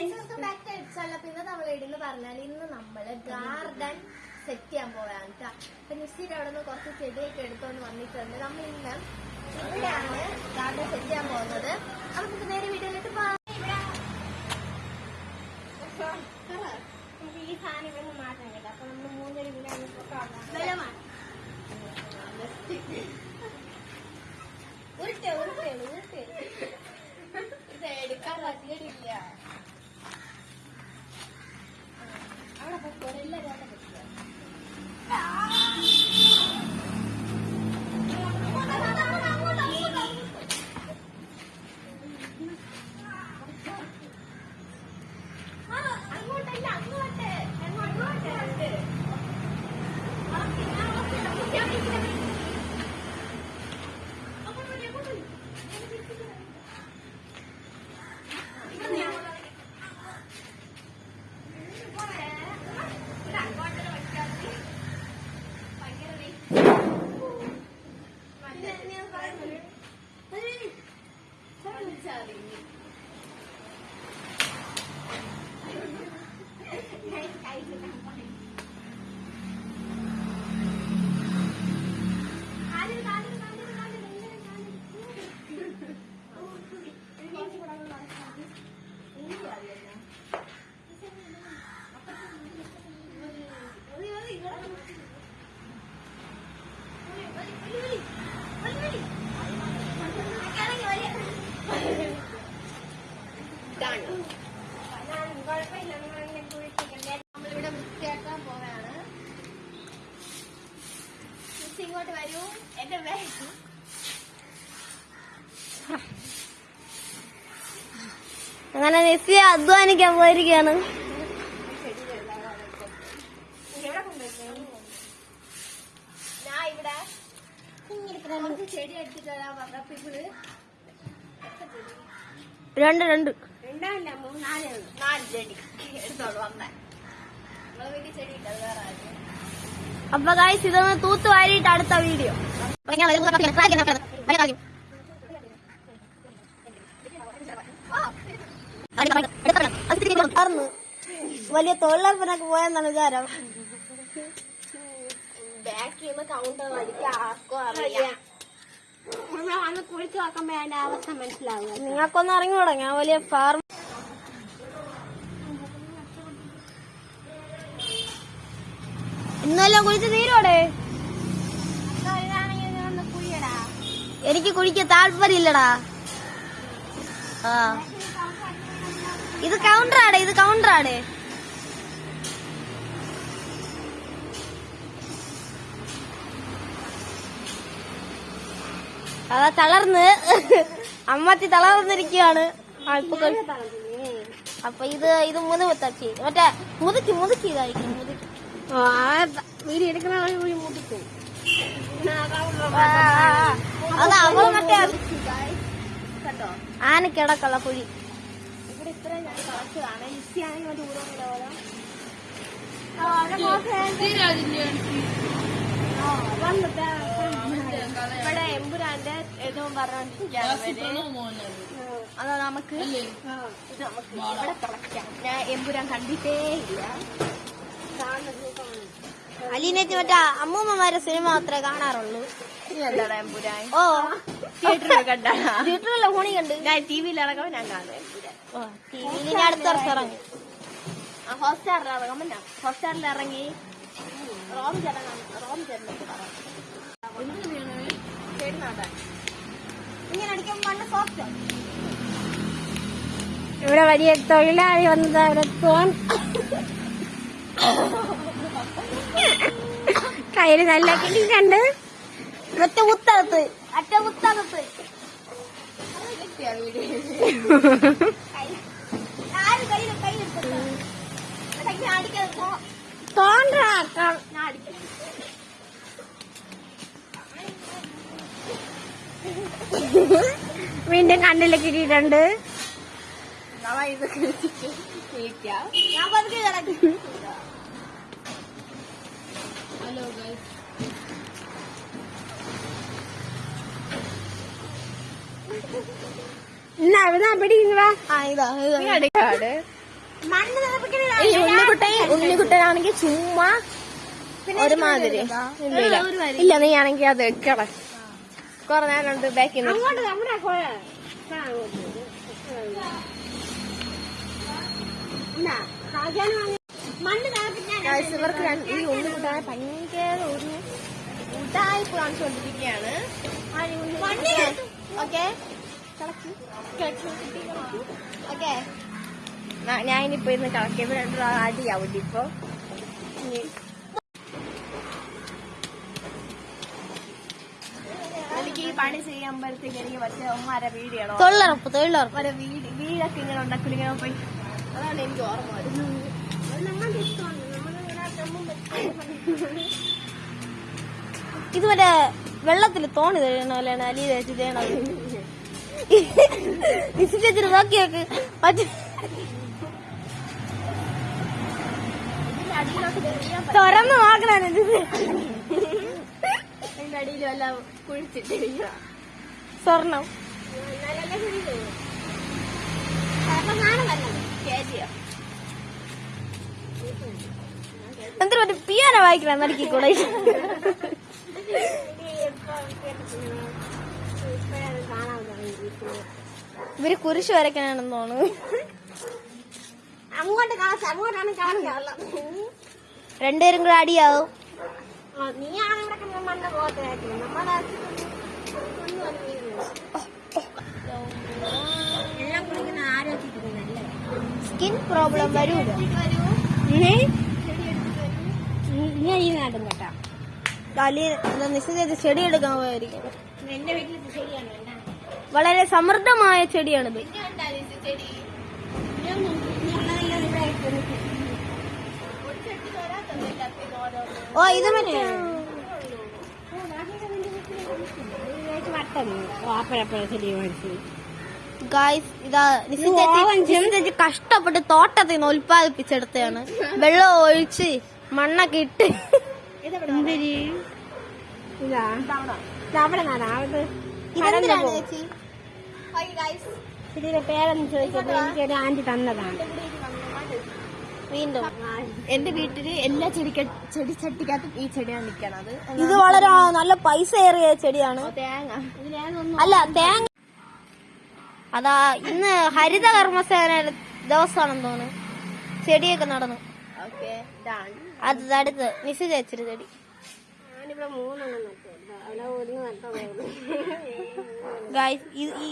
പിന്നെ നമ്മൾ ഇടുന്ന് പറഞ്ഞാൽ ഇന്ന് നമ്മൾ ഗാർഡൻ സെറ്റ് ചെയ്യാൻ പോവാണ് കേട്ടോ അപ്പൊ നിശ്ചിത അവിടെ നിന്ന് കുറച്ച് ചെടിയൊക്കെ എടുത്തോണ്ട് വന്നിട്ടുണ്ട്. നമ്മൾ ഇന്ന് ഇവിടെയാണ് ഗാർഡൻ സെറ്റ് ചെയ്യാൻ പോകുന്നത്. നമുക്ക് നേരെ പോകാം ഈ സാധനം ഇവിടെ മാറ്റാൻ കേട്ടോ. അപ്പൊ നമ്മൾ മൂന്നര കിലോ ബലമാണ് ഉരുട്ടെ ഉരുട്ടെ ഉരുട്ടെ. എന്റെ ബാഗ്. അങ്ങനെ നെസ്സി അധ്വാനിക്കാൻ പോയിരിക്കുകയാണ്. ഞാൻ ഇവിടെ ചെടി എടുത്തിട്ട് വരാൻ പറഞ്ഞപ്പോ ഇവൾ രണ്ട് രണ്ട്. മൂന്ന് നാല് നാല് ചെടി എടുത്തോളൂ വന്നേ. നമ്മളെ വീട്ടിൽ ചെടി ഇട്ടത് വേറെ ആരും. അപ്പൊ കായ് ഇതൊന്ന് തൂത്ത് വാരിയിട്ട് അടുത്ത വീഡിയോ വലിയ തൊഴിലുറപ്പിനൊക്കെ പോയെന്നാണ് വിചാരം ബാക്ക് ചെയ്യുമ്പോ കൗണ്ടർ വലിക്കാൻ ആർക്കും അറിയാം അന്ന് നിങ്ങൾക്കൊന്ന് ഇറങ്ങിയോടാ ഞാൻ വലിയ ഫാർമ ഇന്നെല്ലാം കുളിച്ച് തീരോടെ എനിക്ക് കുടിക്കാൻ താല്പര്യമില്ലടാ. ഇത് കൗണ്ടറാണ് ഇത് കൗണ്ടറാണ് അതാ തളർന്ന്. അമ്മത്തി തളർന്നിരിക്കുകയാണ്. അപ്പൊ ഇത് ഇത് മൂന്ന് തച്ചി മറ്റേ മുതുക്കി മുതുക്കി ഇതായിരിക്കും മുതുക്കി. വീട് എടുക്കുന്ന ആ. അത് അവൾ മറ്റേ കണ്ടോ? ആനക്കിടക്കുള്ള കുഴി. ഇവിടെ ഞാൻ കളച്ചതാണ് എമ്പുരാന്റെ ഏതോ പറഞ്ഞോണ്ടിരിക്കുകയാണ് അതാ നമുക്ക് നമുക്ക് ഇവിടെ കളക്കാം ഞാൻ എമ്പുരാൻ കണ്ടിട്ടേ ഇല്ല. അലീനേറ്റ് മറ്റേ അമ്മൂമ്മമാരെ സിനിമ മാത്രമേ കാണാറുള്ളൂ. ഓ. തിയേറ്ററിൽ കണ്ടാ? തിയേറ്ററിലെ ഫോണി കണ്ട്. ഞാൻ ടി വിയിൽ ഇറങ്ങുമ്പോൾ ഞാൻ കാണും എമ്പുരാൻ. ഓ ടി വിയിൽ ഞാൻ അടുത്ത വർഷം ഇറങ്ങി. ആ ഹോട്ട്സ്റ്റാറിൽ ഇറങ്ങുമ്പോൾ ഞാൻ ഹോട്ട്സ്റ്റാറിൽ ഇറങ്ങി. റോം ചേട്ടൻ റോം ചേട്ടനൊക്കെ പറയാം. ശരി നാട്ടാൻ ഇങ്ങനെ അടിക്കുമ്പോൾ മണ്ണ് സോഫ്റ്റ് ഇവിടെ വലിയ തൊഴിലാളി വന്നത് അവിടെ തോൻ കയ്യിൽ നല്ല കിട്ടി കണ്ട്. ഒറ്റ കുത്തകത്ത് ഒറ്റ കുത്തകത്ത്. തോണ്ടാക്കാം വീണ്ടും കണ്ണിലേക്ക് കിട്ടിയിട്ടുണ്ട്. നമ്മ ഇത് കഴിച്ചിട്ട് വിളിക്കാം ഞാൻ പതുക്കെ കിടക്കും ഹലോ ഗൈസ് എന്നാ അവിടെ പിടിക്കുന്നവാ ആ ഇതാ ഇതാ. അടിക്കാട് മണ്ണ് നിറപ്പിക്കണ ഈ ഉണ്ണിക്കുട്ടൻ ഉണ്ണിക്കുട്ടനാണെങ്കിൽ ചുമ്മാ ഒരുമാതിരി. ഇല്ല നീ ആണെങ്കിൽ അത് വെക്കണം കൊറേ നേരം ഉണ്ട് ബാക്കിൽ നിന്ന് അങ്ങോട്ട് നമ്മുടെ കുഴ ആ, അങ്ങോട്ട്. ഇന്നാ, കാജാന് വാങ്ങി- മണ്ണ് നിറപ്പിക്കാൻ Guys, ഇവർക്ക് ഈ ഒന്ന് കൂട്ടാൻ ഭയങ്കര ഒരു ഉടായ്പ കാണിച്ചുകൊണ്ടിരിക്കുകയാണ്. ഓക്കെ ഓക്കെ ഞാനിപ്പോ ഇന്ന് കളക്കിയപ്പോ രണ്ടു അടിയാവും ഇപ്പൊ. എനിക്ക് ഈ പണി ചെയ്യുമ്പോഴത്തേക്ക് എനിക്ക് ഉമ്മാരെ വീടിയാണോ തൊഴിലുറപ്പ് തൊഴിലുറപ്പ്. വീട് വീടൊക്കെ ഇങ്ങനെ ഉണ്ടാക്കി ഇങ്ങനെ പോയി. അതാണ് എനിക്ക് ഓർമ്മ വരുന്നത്. ഇത് മറ്റേ വെള്ളത്തിൽ തോണി തഴയണ പോലെയാണ് അലി ചേച്ചി ചെയ്യണത് ചേച്ചിട്ട് നോക്കി നോക്ക്. തുറന്നു നോക്കണ കുഴിച്ചിട്ട് സ്വർണം. എന്തിനു പിയാന വായിക്കണം? നടക്കി നടുക്കിക്കൂടെ? ഇവർ കുരിശ് വരയ്ക്കാനാണെന്ന് തോന്നുന്നു. അങ്ങോട്ട് കാശ് അങ്ങോട്ടാണ് കാണുന്നത് രണ്ടുപേരും കൂടെ അടിയാവും. നീയാണ് ഇവിടെ മണ്ണ് നമ്മുടെ സ്കിൻ പ്രോബ്ലം വരൂല. ഞാൻ ഈ നാടും കേട്ടാ. അലി നിശ്ചയിച്ച ചെടി എടുക്കാൻ വളരെ സമൃദ്ധമായ ചെടിയാണിത്. ഓ ഇത് മറ്റേ ചെടി മേടിച്ചു. ഗായ്സ് ഇതാ ചേച്ചി കഷ്ടപ്പെട്ട് തോട്ടത്തിൽ നിന്ന് ഉൽപ്പാദിപ്പിച്ചെടുത്തതാണ്. വെള്ളം ഒഴിച്ച് മണ്ണൊക്കെ ഇട്ട്. ഇതിന്റെ പേരെന്ന് ചോദിച്ചപ്പോ ആന്റി തന്നതാണ്. വീണ്ടും. എന്റെ വീട്ടിൽ എല്ലാ ചെടിക്ക ചെടി ചട്ടിക്കകത്തും ഈ ചെടിയാണ് നിക്കണത്. ഇത് വളരെ നല്ല പൈസ ഏറിയ ചെടിയാണ് തേങ്ങ. അല്ല തേങ്ങ അതാ ഇന്ന് ഹരിത കർമ്മസേന ദിവസമാണെന്ന് തോന്നുന്നു. ചെടിയൊക്കെ നടന്നു. അത് അടുത്ത് മിസ് ചേച്ചിയുടെ ചെടി.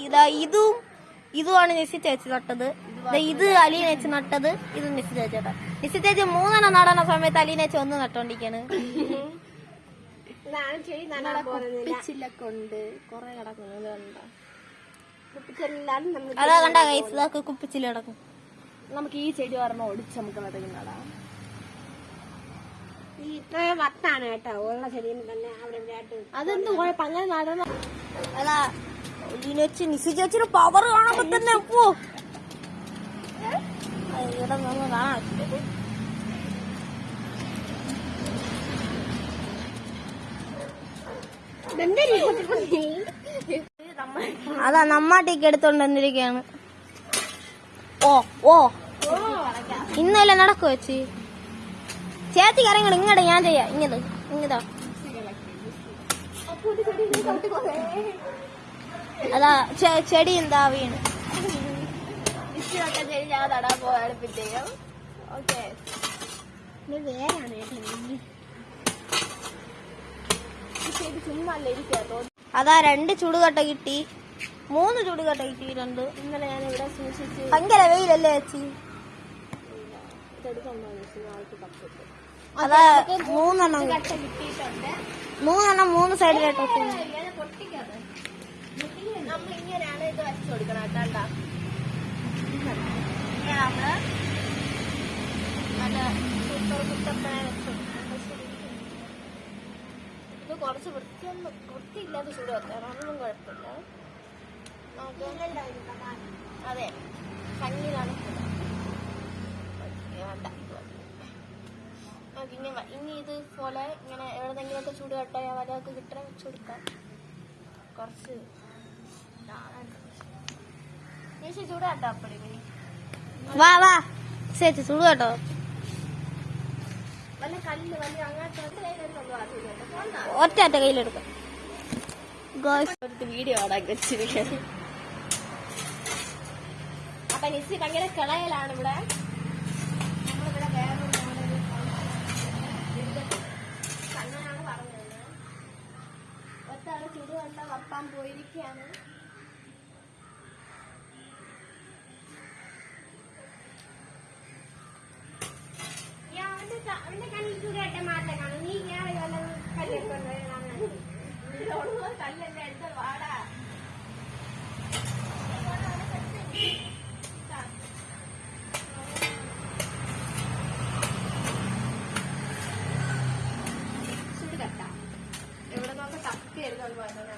ഇതാ ഇതും ഇതുമാണ് മിസ് ചേച്ചി നട്ടത്. ദേ ഇത് അലീന ചേച്ചി നട്ടത്. ഇത് മിസ് ചേച്ചി മിസ് ചേച്ചി മൂന്നെണ്ണം നടന്ന സമയത്ത് അലീന ചേച്ചി ഒന്ന് നട്ടോണ്ടിരിക്കാണ്. ഉണ്ട്. കൊറേ കിടക്കുന്നത് കണ്ടോ അതാ കണ്ട ഗൈസ് ഇതൊക്കെ കുപ്പിച്ചിൽ കിടക്കും. നമുക്ക് ഈ ചെടി പറഞ്ഞ ഒടിച്ച് നമുക്ക് ഈ ഇത്ര വത്താണ് കേട്ടോ. ഉള്ള ചെടിയിൽ തന്നെ അവിടെ അതെന്ത് കുഴപ്പം? അങ്ങനെ നടന്ന അതാ അലീന ചേച്ചി നിശ്ചയ ചേച്ചിയുടെ പവർ കാണുമ്പോ തന്നെ പോ. ഇവിടെ നിന്ന് കാണാൻ അതാ നമ്മാട്ടേക്ക് എടുത്തോണ്ട് വന്നിരിക്കയാണ്. ഓ ഓ. ഇന്നല്ല നടക്കു ചേച്ചി? ചേച്ചി കറങ്ങണം ഇങ്ങടെ ഞാൻ ചെയ്യാം. ഇങ്ങനെ ഇങ്ങതാ അതാ ചെടി എന്താ വീണ്? ചെടി ഞാൻ നടാൻ പോകാടുപ്പിച്ചേക്കും ഓക്കെ. വേറാണ് കേട്ടോ ഈ ചെടി ചുമ്മാ അല്ല ഇരിക്കാത്തോ അതാ രണ്ട് ചുടുകട്ട കിട്ടി. മൂന്ന് ചുടുകട്ട കിട്ടിയിട്ടുണ്ട് ഇന്നലെ ഞാൻ ഇവിടെ സൂക്ഷിച്ച് ഭയങ്കര വെയിലല്ലേ ചേച്ചി? അതാ മൂന്നെണ്ണം കിട്ടിയിട്ടുണ്ട്. മൂന്നെണ്ണം മൂന്ന് സൈഡിലായിട്ട് നമ്മൾ ഇങ്ങനെയാണ് ഇത് വരച്ചു കൊടുക്കണം കേട്ടാ നമ്മൾ നല്ല കുട്ടപ്പനെ വെച്ചു കുറച്ച് വൃത്തിയൊന്നും വൃത്തിയില്ലാതെ ചൂട് വെക്കാം അതൊന്നും കുഴപ്പമില്ല. അതെ കണ്ണിലാണ് വേണ്ട. നമുക്ക് ഇങ്ങനെ ഇനി ഇത് പോലെ ഇങ്ങനെ എവിടെന്നെങ്കിലുമൊക്കെ ചൂട് കട്ടായ വലയൊക്കെ കിട്ടാൻ വെച്ച് കൊടുക്കാം. കുറച്ച് ചൂട് കട്ടോ അപ്പടി വാ വാ. സുഖം കേട്ടോ. ഒറ്റ കയ്യിലെടുക്കാം. വീഡിയോ വെച്ചിരിക്കുന്നത് അപ്പൊ നിസി ഭയങ്കര കിളയലാണ് ഇവിടെ. ഒറ്റാൾ ചുടുവെള്ളം വപ്പാൻ പോയിരിക്കുകയാണ് അവന്റെ കണ്ണിൽ ചൂടായിട്ട് മാറ്റം കാണും നീ ഞാൻ വല്ല കല്ലെടുക്കൊണ്ട് ഇതിലുള്ള കല്ലല്ല എന്റെ വാടാ ചുടുകട്ട എവിടെ നോക്കെ പോയതാണ്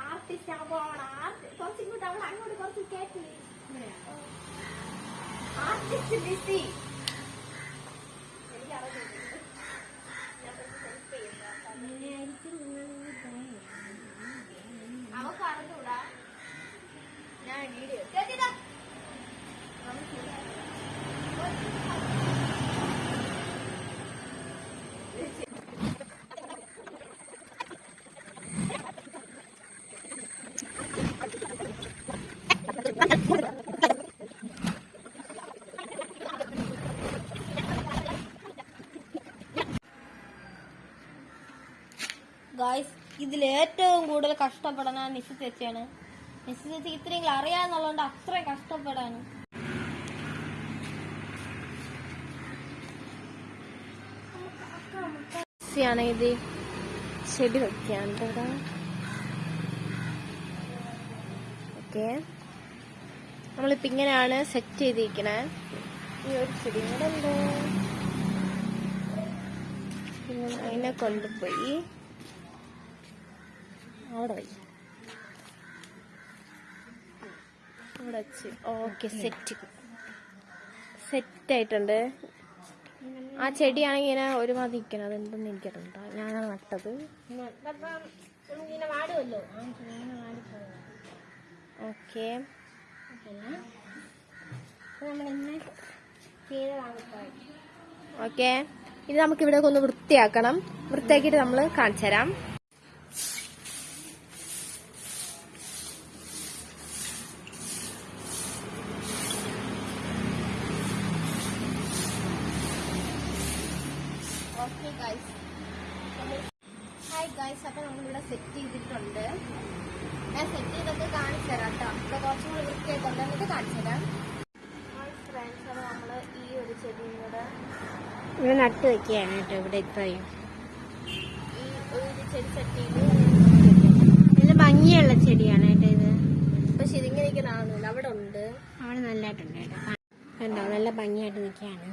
ആർട്ടിസ്റ്റ് ആകുമ്പോഴാണ് ആർട്ട് കുറച്ച് ഇങ്ങോട്ട് അവൾ അങ്ങോട്ട് കുറച്ച് കേട്ടി ആർട്ടിസ്റ്റ് ലിസി അവക്ക് അറിഞ്ഞൂടാ ഞാൻ വീഡിയോ ഗായ്സ് ഇതിൽ ഏറ്റവും കൂടുതൽ കഷ്ടപ്പെടാൻ നിസി ചേച്ചിയാണ്. നിസി ചേച്ചി ഇത്രയെങ്കിലും അറിയാന്നുള്ളതുകൊണ്ട് അത്രയും കഷ്ടപ്പെടാണ്. ാണ് ഇത് ചെടി വെക്കുകയാണ് ഓക്കെ. നമ്മളിപ്പോ ഇങ്ങനെയാണ് സെറ്റ് ചെയ്തിരിക്കണേ. ഈ ഒരു ചെടി കൂടെ അതിനെ കൊണ്ടുപോയി. അവിടെ വയ്യ. അവിടെ വെച്ച്. ഓക്കെ സെറ്റ് സെറ്റ് ആയിട്ടുണ്ട്. ആ ചെടിയാണെങ്കിൽ ഇങ്ങനെ ഒരുമാതിരി നിൽക്കണം അതെന്തെന്ന് എനിക്കറിയണ്ട ഞാനാണ് നട്ടത്. ഓക്കെ. ഓക്കെ. ഇനി നമുക്കിവിടെ ഒന്ന് വൃത്തിയാക്കണം. വൃത്തിയാക്കിയിട്ട് നമ്മൾ കാണിച്ചു തരാം ഓക്കെ ഗൈസ് ഹായ് ഗൈസ് അപ്പൊ നമ്മളിവിടെ സെറ്റ് ചെയ്തിട്ടുണ്ട്. ഞാൻ സെറ്റ് ചെയ്തൊക്കെ കാണിച്ചു തരാം കേട്ടോ ഇവിടെ കുറച്ചും കൂടി വൃത്തിയായിട്ടുണ്ട്. എന്നിട്ട് കാണിച്ചു തരാം. ഫ്രണ്ട്സ് അപ്പോൾ നമ്മൾ ഈ ഒരു ചെടിയും കൂടെ ഇവിടെ നട്ട് വെക്കുകയാണ് കേട്ടോ ഇവിടെ ഇത്രയും. ഈ ഒരു ചെടി സെറ്റ് ചെയ്ത്. നല്ല ഭംഗിയുള്ള ചെടിയാണ് കേട്ടോ ഇത്. പക്ഷെ ഇതിങ്ങനെ ഇരിക്കണാണെന്നില്ല അവിടെ ഉണ്ട്. അവിടെ നല്ലതായിട്ടുണ്ട് കേട്ടോ കണ്ടോ? നല്ല ഭംഗിയായിട്ട് നിൽക്കുകയാണ്.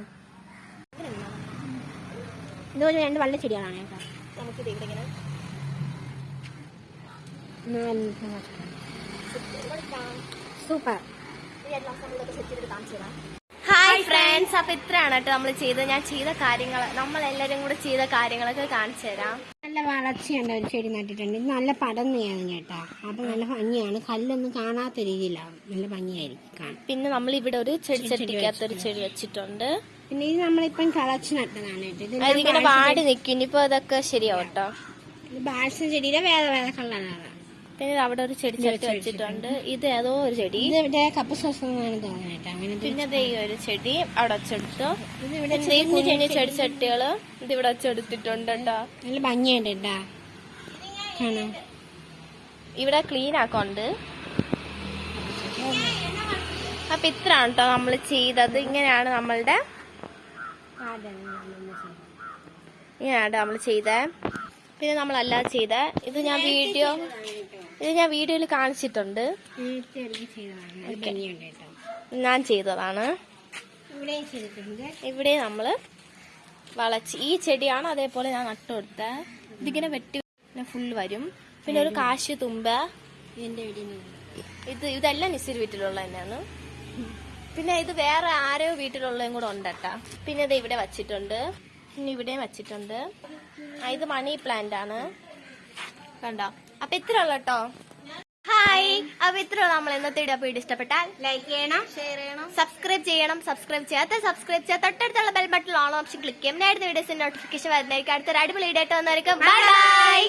ഇതുപോലെ രണ്ട് വള്ള ചെടികളാണ് കേട്ടോ. നമുക്കിത് ഇവിടെ ഇങ്ങനെ സൂപ്പർ. ഹായ് ഫ്രണ്ട്സ് അപ്പൊ ഇത്രയാണ് കേട്ടോ നമ്മൾ ചെയ്ത് ഞാൻ ചെയ്ത കാര്യങ്ങൾ നമ്മൾ എല്ലാരും കൂടെ ചെയ്ത കാര്യങ്ങളൊക്കെ കാണിച്ചു തരാം. നല്ല വളർച്ചയുണ്ട് ഒരു ചെടി നട്ടിട്ടുണ്ട്. ഇത് നല്ല പടന്നെയാണ് കേട്ടോ. അപ്പൊ നല്ല ഭംഗിയാണ്. കല്ലൊന്നും കാണാത്ത രീതിയിലാവും. നല്ല ഭംഗിയായിരിക്കും പിന്നെ നമ്മൾ ഇവിടെ ഒരു ചെടി ചെടിക്കകത്ത് ഒരു ചെടി വെച്ചിട്ടുണ്ട്. പിന്നെ ഇത് നമ്മളിപ്പം കളച്ച് നട്ടതാണ് കേട്ടോ. ഇത് അതിങ്ങനെ വാടി നിൽക്കും ഇനിയിപ്പോ അതൊക്കെ ശരിയാവട്ടോ. ഇത് ബാൽസം വേറെ വേറെ കളറാണ്. പിന്നെ അവിടെ ഒരു ചെടി ചട്ടി വെച്ചിട്ടുണ്ട്. ഇത് ഏതോ ഒരു ചെടി. ഇവിടെ കപ്പ് ശ്വാസം തോന്നുന്നത് അങ്ങനെ പിന്നെ ദേ ഒരു ചെടി അവിടെ വെച്ചെടുത്തു. കുഞ്ഞു ചെടി ചട്ടികൾ ഇത് ഇവിടെ വെച്ചെടുത്തിട്ടുണ്ട് കേട്ടോ. നല്ല ഭംഗിയുണ്ട് കേട്ടാ. ഇവിടെ ക്ലീൻ ആക്കുന്നുണ്ട് അപ്പൊ ഇത്രാണ് കേട്ടോ നമ്മൾ ചെയ്തത്. ഇങ്ങനെയാണ് നമ്മളുടെ ഇങ്ങനെയാണ് നമ്മൾ ചെയ്തത് പിന്നെ നമ്മളല്ലാതെ ചെയ്ത. ഇത് ഞാൻ വീഡിയോ ഇത് ഞാൻ വീഡിയോയിൽ കാണിച്ചിട്ടുണ്ട്. ഞാൻ ചെയ്തതാണ്. ഇവിടെ നമ്മൾ വളച്ച് ഈ ചെടിയാണ് അതേപോലെ ഞാൻ നട്ടുകൊടുത്ത. ഇതിങ്ങനെ വെട്ടി ഫുൾ വരും. പിന്നെ ഒരു കാശ് തുമ്പ. ഇത് ഇതെല്ലാം നിസിർ വീട്ടിലുള്ള തന്നെയാണ്. പിന്നെ ഇത് വേറെ ആരോ വീട്ടിലുള്ളതും കൂടെ ഉണ്ടട്ടാ. പിന്നെ ഇത് ഇവിടെ വച്ചിട്ടുണ്ട്. പിന്നെ ഇവിടെയും വച്ചിട്ടുണ്ട്. ഇത് മണി പ്ലാന്റ് ആണ്. കണ്ടോ? അപ്പൊ ഇത്ര ഉള്ളു കേട്ടോ. ഹായ് അപ്പൊ ഇത്ര നമ്മൾ ഇന്നത്തെ വീഡിയോ വീഡിയോ ഇഷ്ടപ്പെട്ടാൽ ലൈക്ക് ചെയ്യണം ഷെയർ ചെയ്യണം സബ്സ്ക്രൈബ് ചെയ്യണം സബ്സ്ക്രൈബ് ചെയ്യാത്ത സബ്സ്ക്രൈബ് ചെയ്യാത്ത തൊട്ടടുത്തുള്ള bell button on option click ചെയ്യും. നേരത്തെ വീഡിയോസിന്റെ നോട്ടിഫിക്കേഷൻ വരുന്നതായിരിക്കും. അടുത്തൊരു അടിപൊളി വീഡിയോ ആയിട്ട് ബൈ